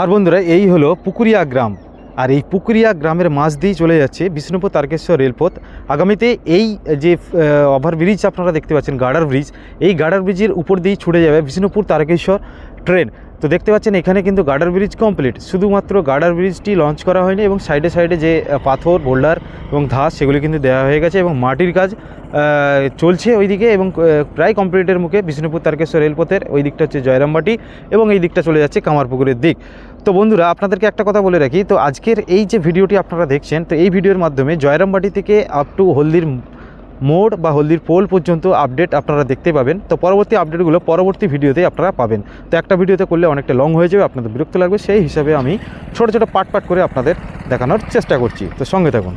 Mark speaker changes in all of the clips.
Speaker 1: আর বন্ধুরা, এই হলো পুকুরিয়া গ্রাম। আর এই পুকুরিয়া গ্রামের মাছ দিয়েই চলে যাচ্ছে বিষ্ণুপুর তারকেশ্বর রেলপথ। আগামীতে এই যে ওভারব্রিজ আপনারা দেখতে পাচ্ছেন গার্ডার ব্রিজ এই গার্ডার ব্রিজের উপর দিয়েই ছুটে যাবে বিষ্ণুপুর তারকেশ্বর ট্রেন তো দেখতে পাচ্ছেন, এখানে কিন্তু গার্ডার ব্রিজ কমপ্লিট শুধুমাত্র গার্ডার ব্রিজটি লঞ্চ করা হয়নি এবং সাইডে সাইডে যে পাথর, বোল্ডার এবং ধাস, সেগুলি কিন্তু দেওয়া হয়ে গেছে এবং মাটির কাজ চলছে ওইদিকে এবং প্রায় কমপ্লিটের মুখে বিষ্ণুপুর তারকেশ্বর রেলপথের ওই দিকটা হচ্ছে জয়রামবাটি এবং এই দিকটা চলে যাচ্ছে কামারপুকুরের দিক। তো বন্ধুরা, আপনাদেরকে একটা কথা বলে রাখি, তো আজকের এই যে ভিডিওটি আপনারা দেখছেন, তো এই ভিডিওর মাধ্যমে জয়রামবাটি থেকে আপ টু হলদির মোড় বা হলদির পোল পর্যন্ত আপডেট আপনারা দেখতে পাবেন। তো পরবর্তী আপডেটগুলো পরবর্তী ভিডিওতেই আপনারা পাবেন। তো একটা ভিডিওতে করলে অনেকটা লং হয়ে যাবে, আপনাদের বিরক্ত লাগবে, সেই হিসাবে আমি ছোটো ছোটো পাট পাট করে আপনাদের দেখানোর চেষ্টা করছি। তো সঙ্গে থাকুন।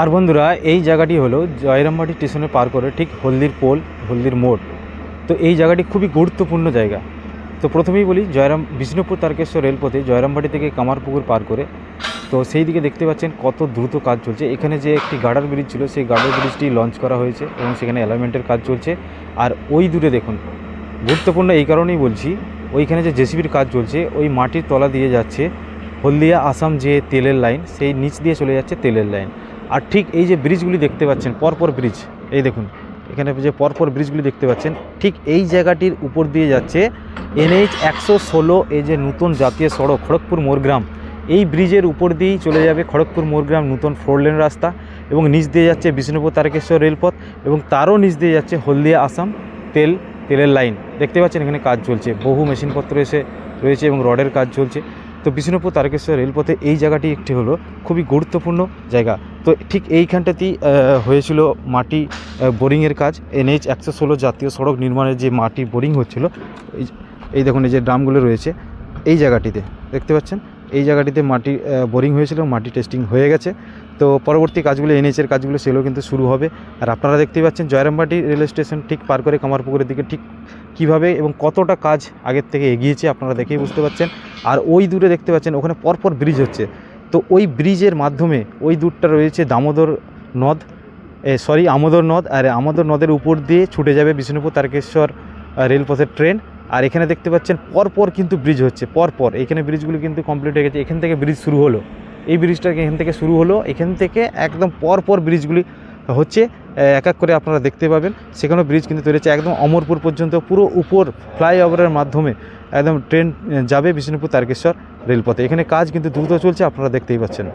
Speaker 1: আর বন্ধুরা, এই জায়গাটি হলো জয়রামবাটি স্টেশনে পার করে ঠিক হলদির পোল, হলদির মোড়। তো এই জায়গাটি খুবই গুরুত্বপূর্ণ জায়গা। তো প্রথমেই বলি, জয়রাম, বিষ্ণুপুর তারকেশ্বর রেলপথে জয়রামবাটি থেকে কামারপুকুর পার করে। তো সেই দিকে দেখতে পাচ্ছেন কত দ্রুত কাজ চলছে। এখানে যে একটি গার্ডার ব্রিজ ছিল, সেই গার্ডার ব্রিজটি লঞ্চ করা হয়েছে এবং সেখানে অ্যালাইনমেন্টের কাজ চলছে। আর ওই দূরে দেখুন, গুরুত্বপূর্ণ এই কারণেই বলছি, ওইখানে যে জেসিবির কাজ চলছে, ওই মাটির তলা দিয়ে যাচ্ছে হলদিয়া আসাম যে তেলের লাইন, সেই নিচ দিয়ে চলে যাচ্ছে তেলের লাইন। আর ঠিক এই যে ব্রিজগুলি দেখতে পাচ্ছেন, পরপর ব্রিজ, এই দেখুন, এখানে যে পরপর ব্রিজগুলি দেখতে পাচ্ছেন, ঠিক এই জায়গাটির উপর দিয়ে যাচ্ছে এনএইচ একশো ষোলো, এই যে নতুন জাতীয় সড়ক, খড়গপুর মোরগ্রাম এই ব্রিজের উপর দিয়েই চলে যাবে খড়গপুর মোরগ্রাম নতুন ফোর লেন রাস্তা এবং নিচ দিয়ে যাচ্ছে বিষ্ণুপুর তারকেশ্বর রেলপথ এবং তারও নিচ দিয়ে যাচ্ছে হলদিয়া আসাম তেল, তেলের লাইন। দেখতে পাচ্ছেন এখানে কাজ চলছে, বহু মেশিনপত্র এসে রয়েছে এবং রডের কাজ চলছে। তো বিষ্ণুপুর তারকেশ্বর রেলপথে এই জায়গাটি একটি হলো খুবই গুরুত্বপূর্ণ জায়গা। তো ঠিক এইখানটাতেই হয়েছিল মাটি বোরিংয়ের কাজ। এনএইচ একশো ষোলো জাতীয় সড়ক নির্মাণের যে মাটি বোরিং হচ্ছিল, এই এই দেখুন এই যে ড্রামগুলো রয়েছে, এই জায়গাটিতে, দেখতে পাচ্ছেন? এই জায়গাটিতে মাটি বোরিং হয়েছিল, মাটি টেস্টিং হয়ে গেছে। তো পরবর্তী কাজগুলো এনএইচের কাজগুলো সেগুলো কিন্তু শুরু হবে। আর আপনারা দেখতেই পাচ্ছেন জয়রামবাটি রেল স্টেশন ঠিক পার করে কামারপুকুরের দিকে ঠিক কীভাবে এবং কতটা কাজ আগের থেকে এগিয়েছে আপনারা দেখেই বুঝতে পারছেন আর ওই দূরে দেখতে পাচ্ছেন ওখানে পরপর ব্রিজ হচ্ছে। তো ওই ব্রিজের মাধ্যমে ওই দূরটা রয়েছে দামোদর নদ সরি আমোদর নদ, আর আমোদর নদের উপর দিয়ে ছুটে যাবে বিষ্ণুপুর তারকেশ্বর রেলপথের ট্রেন আর এখানে দেখতে পাচ্ছেন পরপর কিন্তু ব্রিজ হচ্ছে, পরপর। এখানে ব্রিজগুলো কিন্তু কমপ্লিট হয়ে গেছে। এখান থেকে ব্রিজ শুরু হলো। এই ব্রিজটা এখান থেকে শুরু হলো। এখান থেকে একদম পরপর ব্রিজগুলি হচ্ছে এক এক করে আপনারা দেখতে পাবেন। সেখানেও ব্রিজ কিন্তু তৈরি হচ্ছে। একদম অমরপুর পর্যন্ত পুরো উপর ফ্লাইওভারের মাধ্যমে একদম ট্রেন যাবে বিষ্ণুপুর তারকেশ্বর রেলপথে। এখানে কাজ কিন্তু দ্রুত চলছে, আপনারা দেখতেই পাচ্ছেন।